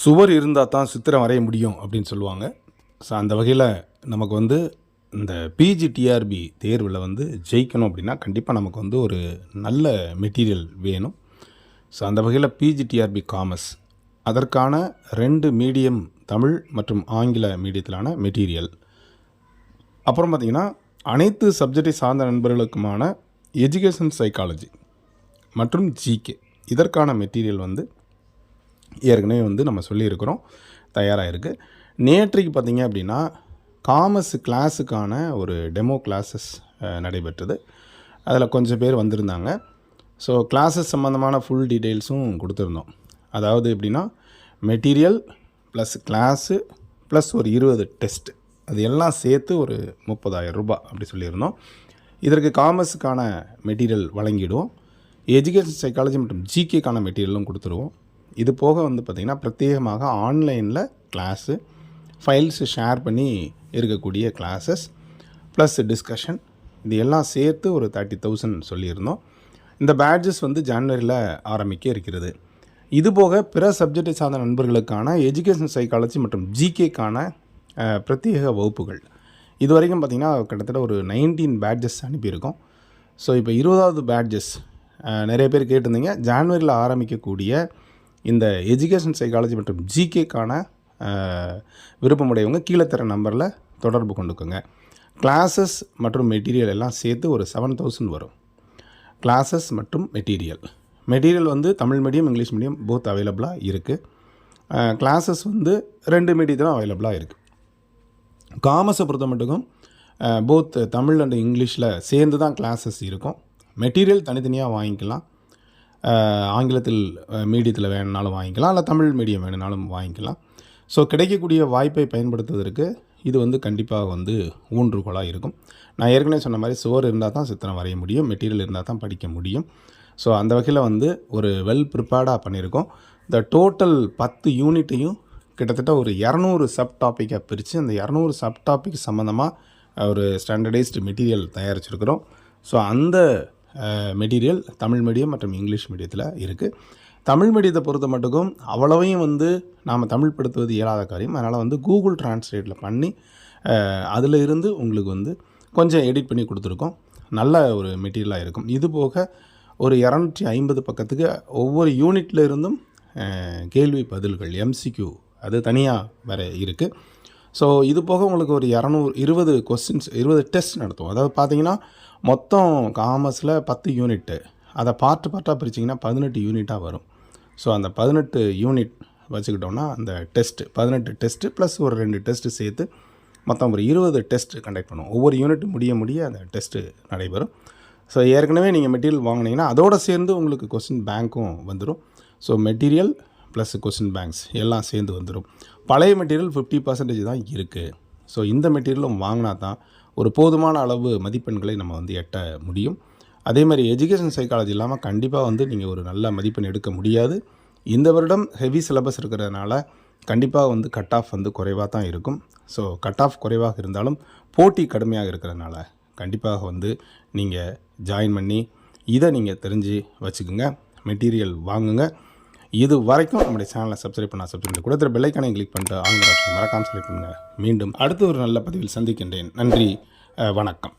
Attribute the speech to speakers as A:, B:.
A: சுவர் இருந்தால் தான் சித்திரம் வரைய முடியும் அப்படின்னு சொல்லுவாங்க. ஸோ அந்த வகையில் நமக்கு வந்து இந்த பிஜிடிஆர்பி தேர்வில் வந்து ஜெயிக்கணும் அப்படின்னா கண்டிப்பாக நமக்கு வந்து ஒரு நல்ல மெட்டீரியல் வேணும். ஸோ அந்த வகையில் பிஜிடிஆர்பி காமர்ஸ் அதற்கான ரெண்டு மீடியம் தமிழ் மற்றும் ஆங்கில மீடியத்திலான மெட்டீரியல். அப்புறம் பார்த்திங்கன்னா அனைத்து சப்ஜெக்டை சார்ந்த நண்பர்களுக்குமான எஜுகேஷன் சைக்காலஜி மற்றும் ஜிகே இதற்கான மெட்டீரியல் வந்து ஏற்கனவே வந்து நம்ம சொல்லியிருக்கிறோம் தயாராக இருக்குது நேற்றைக்கு பார்த்தீங்க அப்படின்னா காமர்ஸ் கிளாஸுக்கான ஒரு டெமோ கிளாஸஸ் நடைபெற்றது. அதில் கொஞ்சம் பேர் வந்திருந்தாங்க. ஸோ கிளாஸஸ் சம்மந்தமான ஃபுல் டீட்டெயில்ஸும் கொடுத்துருந்தோம். அதாவது எப்படின்னா மெட்டீரியல் ப்ளஸ் கிளாஸு ப்ளஸ் ஒரு இருபது டெஸ்ட். அது எல்லாம் சேர்த்து ஒரு முப்பதாயிரம் ரூபாய் அப்படி சொல்லியிருந்தோம். இதற்கு காமர்ஸுக்கான மெட்டீரியல் வழங்கிடுவோம். எஜுகேஷன் சைக்காலஜி மற்றும் ஜிகேக்கான மெட்டீரியலும் கொடுத்துருவோம். இது போக வந்து பார்த்திங்கன்னா பிரத்யேகமாக ஆன்லைனில் கிளாஸு ஃபைல்ஸு ஷேர் பண்ணி இருக்கக்கூடிய கிளாஸஸ் ப்ளஸ் டிஸ்கஷன் இது எல்லாம் சேர்த்து ஒரு தேர்ட்டி தௌசண்ட் சொல்லியிருந்தோம். இந்த பேட்ஜஸ் வந்து ஜனவரியில் ஆரம்பிக்க இருக்கிறது. இது போக பிற சப்ஜெக்டை சார்ந்த நண்பர்களுக்கான எஜுகேஷன் சைக்காலஜி மற்றும் ஜிகேக்கான பிரத்யேக வகுப்புகள். இது வரைக்கும் பார்த்திங்கன்னா கிட்டத்தட்ட ஒரு நைன்டீன் பேட்ஜஸ் அனுப்பியிருக்கோம். ஸோ இப்போ இருபதாவது பேட்ஜஸ் நிறைய பேர் கேட்டிருந்தீங்க. ஜான்வரியில் ஆரம்பிக்கக்கூடிய இந்த எஜுகேஷன் சைக்காலஜி மற்றும் ஜிகேக்கான விருப்பமுடையவங்க கீழே தர நம்பரில் தொடர்பு கொண்டுக்கோங்க. கிளாஸஸ் மற்றும் மெட்டீரியல் எல்லாம் சேர்த்து ஒரு செவன் தௌசண்ட் வரும். கிளாஸஸ் மற்றும் மெட்டீரியல் மெட்டீரியல் வந்து Tamil medium English medium both அவைலபிளாக இருக்குது கிளாஸஸ் வந்து ரெண்டு மீடியத்திலும் அவைலபிளாக இருக்குது காமர்ஸை பொறுத்த மட்டுக்கும் போத் தமிழ் அண்ட் இங்கிலீஷில் சேர்ந்து தான் கிளாஸஸ் இருக்கும். மெட்டீரியல் தனித்தனியாக வாங்கிக்கலாம். ஆங்கிலத்தில் மீடியத்தில் வேணுனாலும் வாங்கிக்கலாம் இல்லை தமிழ் மீடியம் வேணுனாலும் வாங்கிக்கலாம். ஸோ கிடைக்கக்கூடிய வாய்ப்பை பயன்படுத்துவதற்கு இது வந்து கண்டிப்பாக வந்து ஊன்றுகோலாக இருக்கும். நான் ஏற்கனவே சொன்ன மாதிரி சுவர் இருந்தால் தான் சித்திரம் வரைய முடியும் மெட்டீரியல் இருந்தால் தான் படிக்க முடியும். ஸோ அந்த வகையில் வந்து ஒரு வெல் ப்ரிப்பேர்டாக பண்ணியிருக்கோம். இந்த டோட்டல் பத்து யூனிட்டையும் கிட்டத்தட்ட ஒரு இரநூறு சப் டாப்பிக்காக பிரித்து அந்த இரநூறு சப் டாபிக் சம்மந்தமாக ஒரு ஸ்டாண்டர்டைஸ்டு மெட்டீரியல் தயாரிச்சிருக்கிறோம். ஸோ அந்த மெட்டீரியல் தமிழ் மீடியம் மற்றும் இங்கிலீஷ் மீடியத்தில் இருக்குது தமிழ் மீடியத்தை பொறுத்த மட்டுக்கும் அவ்வளவையும் வந்து நாம் தமிழ் படுத்துவது இயலாத காரியம். அதனால் வந்து கூகுள் டிரான்ஸ்லேட்டில் பண்ணி அதில் இருந்து உங்களுக்கு வந்து கொஞ்சம் எடிட் பண்ணி கொடுத்துருக்கோம். நல்ல ஒரு மெட்டீரியலாக இருக்கும். இது போக ஒரு இரநூற்றி ஐம்பது பக்கத்துக்கு ஒவ்வொரு யூனிட்டில் இருந்தும் கேள்வி பதில்கள் எம்சிக்யூ அது தனியாக வேறு இருக்குது ஸோ இது போக உங்களுக்கு ஒரு இரநூறு இருபது கொஸ்டின்ஸ் இருபது டெஸ்ட் நடத்துவோம். அதாவது பார்த்தீங்கன்னா மொத்தம் காமர்ஸில் பத்து யூனிட்டு அதை பார்ட்டு பார்ட்டாக பிரிச்சிங்கன்னா பதினெட்டு யூனிட்டாக வரும். ஸோ அந்த பதினெட்டு யூனிட் வச்சுக்கிட்டோம்னா அந்த டெஸ்ட்டு பதினெட்டு டெஸ்ட்டு ப்ளஸ் ஒரு ரெண்டு டெஸ்ட்டு சேர்த்து மொத்தம் ஒரு இருபது டெஸ்ட் கண்டக்ட் பண்ணுவோம். ஒவ்வொரு யூனிட் முடிய முடிய அந்த டெஸ்ட்டு நடைபெறும். ஸோ ஏற்கனவே நீங்கள் மெட்டீரியல் வாங்கினீங்கன்னா அதோடு சேர்ந்து உங்களுக்கு கொஸ்டின் பேங்க்கும் வந்துடும் so material plus question banks எல்லாம் சேர்ந்து வந்துடும் பழைய மெட்டீரியல் ஃபிஃப்டி பர்சன்டேஜ் தான் இருக்குது ஸோ இந்த மெட்டீரியலும் வாங்கினா தான் ஒரு போதுமான அளவு மதிப்பெண்களை நம்ம வந்து எட்ட முடியும். அதே மாதிரி எஜுகேஷன் சைக்காலஜி இல்லாமல் கண்டிப்பாக வந்து நீங்கள் ஒரு நல்ல மதிப்பெண் எடுக்க முடியாது. இந்த வருடம் ஹெவி சிலபஸ் இருக்கிறதுனால கண்டிப்பாக வந்து கட் ஆஃப் வந்து குறைவாக தான் இருக்கும். ஸோ கட் ஆஃப் குறைவாக இருந்தாலும் போட்டி கடுமையாக இருக்கிறதுனால கண்டிப்பாக வந்து நீங்கள் ஜாயின் பண்ணி இதை நீங்கள் தெரிஞ்சு வச்சுக்கோங்க. மெட்டீரியல் வாங்குங்க. இது வரைக்கும் நம்முடைய சேனலை சப்ஸ்கிரைப் பண்ண சப்ஸ்கிரைப் பண்ணி கொடுத்துற பெல்லைக்கானை கிளிக் பண்ணிட்டு ஆங்கில ஆப்ஷன் மறக்காமல் செலக்ட் பண்ணுங்கள் மீண்டும் அடுத்த ஒரு நல்ல பதிவில் சந்திக்கின்றேன். நன்றி வணக்கம்.